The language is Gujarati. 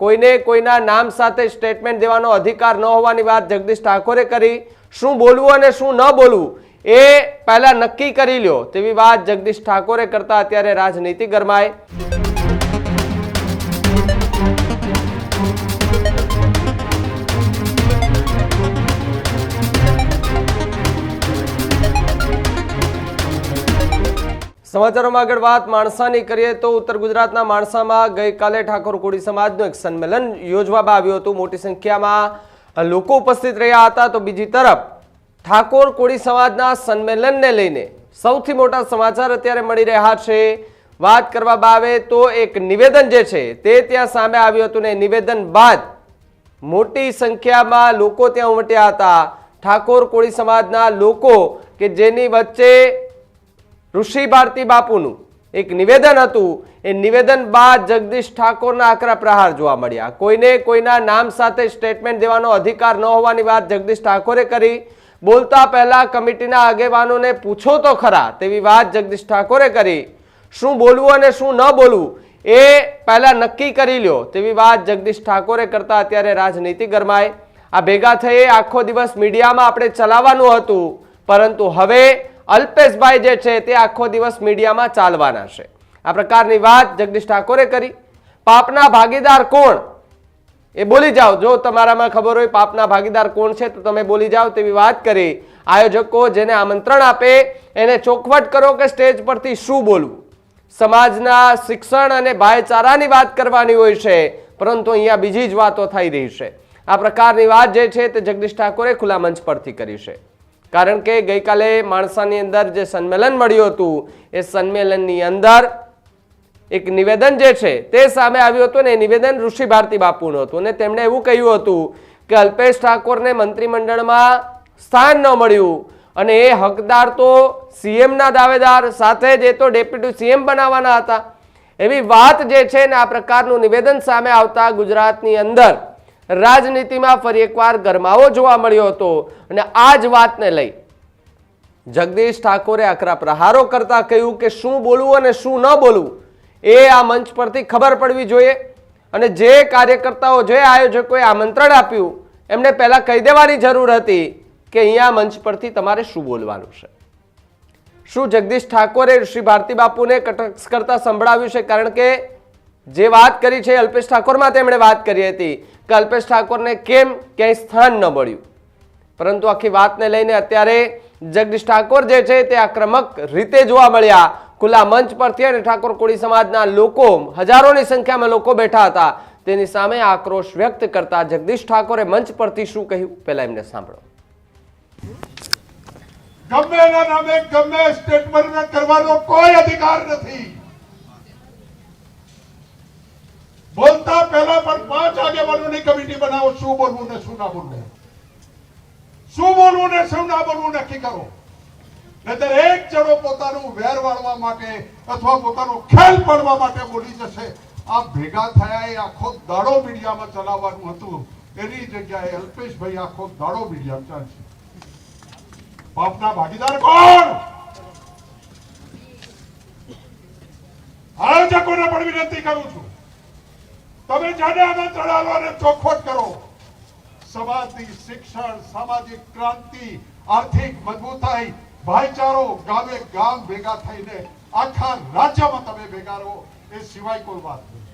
કોઈને કોઈના નામ સાથે સ્ટેટમેન્ટ દેવાનો અધિકાર ન હોવાની વાત જગદીશ ઠાકોરે કરી. શું બોલવું અને શું ન બોલવું એ પહેલા નક્કી કરી લ્યો. તેવી વાત જગદીશ ઠાકોરે કરતા અત્યારે રાજનીતિ ગરમાય. સમાચારોમાં આગળ વાત માણસાની કરીએ તો ઉત્તર ગુજરાતના માણસામાં ગઈકાલે ઠાકોર કોળી સમાજનું એક સંમેલન યોજવામાં આવ્યું હતું. મોટી સંખ્યામાં લોકો ઉપસ્થિત રહ્યા હતા. તો બીજી તરફ ઠાકોર કોળી સમાજના સંમેલનને લઈને સૌથી મોટા સમાચાર અત્યારે મળી રહ્યા છે. વાત કરવામાં આવે તો એક નિવેદન જે છે તે ત્યાં સામે આવ્યું હતું ને નિવેદન બાદ મોટી સંખ્યામાં લોકો ત્યાં ઉમટ્યા હતા. ઠાકોર કોળી સમાજના લોકો કે જેની વચ્ચે ઋષિ ભારતી બાપુનું એક નિવેદન હતું. એ નિવેદન બાદ જગદીશ ઠાકોરના આકરા પ્રહાર જોવા મળ્યા. કોઈને કોઈના નામ સાથે સ્ટેટમેન્ટ દેવાનો અધિકાર ન હોવાની વાત જગદીશ ઠાકોરે કરી. બોલતા પહેલા કમિટીના આગેવાનોને પૂછો તો ખરા તેવી વાત જગદીશ ઠાકોરે કરી. શું બોલવું અને શું ન બોલવું એ પહેલાં નક્કી કરી લ્યો તેવી વાત જગદીશ ઠાકોરે કરતા અત્યારે રાજનીતિ ગરમાય. આ ભેગા થઈ આખો દિવસ મીડિયામાં આપણે ચલાવવાનું હતું. પરંતુ હવે અલ્પેશભાઈ જે છે તે આખો દિવસ મીડિયામાં ચાલવાના છે. આ પ્રકારની વાત જગદીશ ઠાકોરે કરી. પાપના ભાગીદાર કોણ? એ બોલી જાઓ. જો તમારામાં ખબર હોય પાપના ભાગીદાર કોણ છે, તો તમે બોલી જાઓ તેવી વાત કરી. આયોજકો જેને આમંત્રણ આપે, એને ચોખવટ કરો કે સ્ટેજ પરથી શું બોલવું. સમાજના શિક્ષણ અને ભાઈચારાની વાત કરવાની હોય છે, પરંતુ અહીંયા બીજી જ વાતો થઈ રહી છે. આ પ્રકારની વાત જે છે તે જગદીશ ઠાકોરે ખુલ્લા મંચ પરથી કરી છે. કારણ કે ગઈકાલે માણસાની અંદર જે સંમેલન મળ્યું હતું, એ સંમેલનની અંદર એક નિવેદન જે છે, તે સામે આવ્યું હતું ને એ નિવેદન ઋષિ ભારતી બાપુનું હતું. અને તેમણે એવું કહ્યું હતું કે અલ્પેશ ઠાકોરને મંત્રીમંડળમાં સ્થાન ન મળ્યું અને એ હકદાર તો સીએમના દાવેદાર, સાથે જ એ તો ડેપ્યુટી સીએમ બનાવવાના હતા. એવી વાત જે છે ને આ પ્રકારનું નિવેદન સામે આવતા ગુજરાતની અંદર રાજનીતિમાં ફરી એકવાર ગરમાવો જોવા મળ્યો હતો અને આ જ વાતને લઈ જગદીશ ઠાકોરે આકરા પ્રહારો કરતા કહ્યું કે શું બોલવું અને શું ન બોલવું એ આ મંચ પરથી ખબર પડવી જોઈએ અને જે કાર્યકર્તાઓ જે આયોજકોએ આમંત્રણ આપ્યું, એમને પહેલા કહી દેવાની જરૂર હતી કે અહીંયા મંચ પરથી તમારે શું બોલવાનું છે. શું જગદીશ ઠાકોરે શ્રી ભારતી બાપુને કટક્ષ કરતા સંભળાવ્યું છે? કારણ કે જે વાત કરી છે અલ્પેશ ઠાકોરમાં તેમણે વાત કરી હતી કે અલ્પેશ ઠાકોરને કેમ ક્યાંય સ્થાન ન મળ્યું. પરંતુ આખી વાતને લઈને અત્યારે જગદીશ ઠાકોર જે છે તે આક્રમક રીતે જોવા મળ્યા. ખુલ્લા મંચ પરથી અને ઠાકોર કોળી સમાજના લોકો, હજારોની સંખ્યામાં લોકો બેઠા હતા. તેની સામે આક્રોશ વ્યક્ત કરતા જગદીશ ઠાકોરે મંચ પરથી શું કહ્યું પહેલા એમને સાંભળો. ગમે ગમે સ્ટેટમેન્ટ કરવાનો કોઈ અધિકાર નથી બોલતા પહેલા પણ આગેવાનોની કમિટી બનાવો, શું બોલવું ને શું ના બોલવું? શું બોલવું ને શું ના બોલવું નક્કી કરો. નહીતર એક જણો પોતાનું વેર વાળવા માટે અથવા પોતાનો ખેલ પડવા માટે બોલી જશે. આ ભેગા થયા એ આખો દાડો મીડિયામાં ચલાવવાનું હતું. એની જગ્યાએ અલ્પેશભાઈ આખો દાડો મીડિયામાં ચાલશે. બાપના ભાગીદાર કોણ? આયોજકોને પણ વિનંતી કરું છું. તમે આલો અને ચોખવટ કરો. સમાજની શિક્ષણ, સામાજિક ક્રાંતિ, આર્થિક મજબૂતાઈ, ભાઈચારો ગામે ગામ ભેગા થઈને આખા રાજ્યમાં તમે ભેગા રહો, એ સિવાય કોઈ વાત નથી.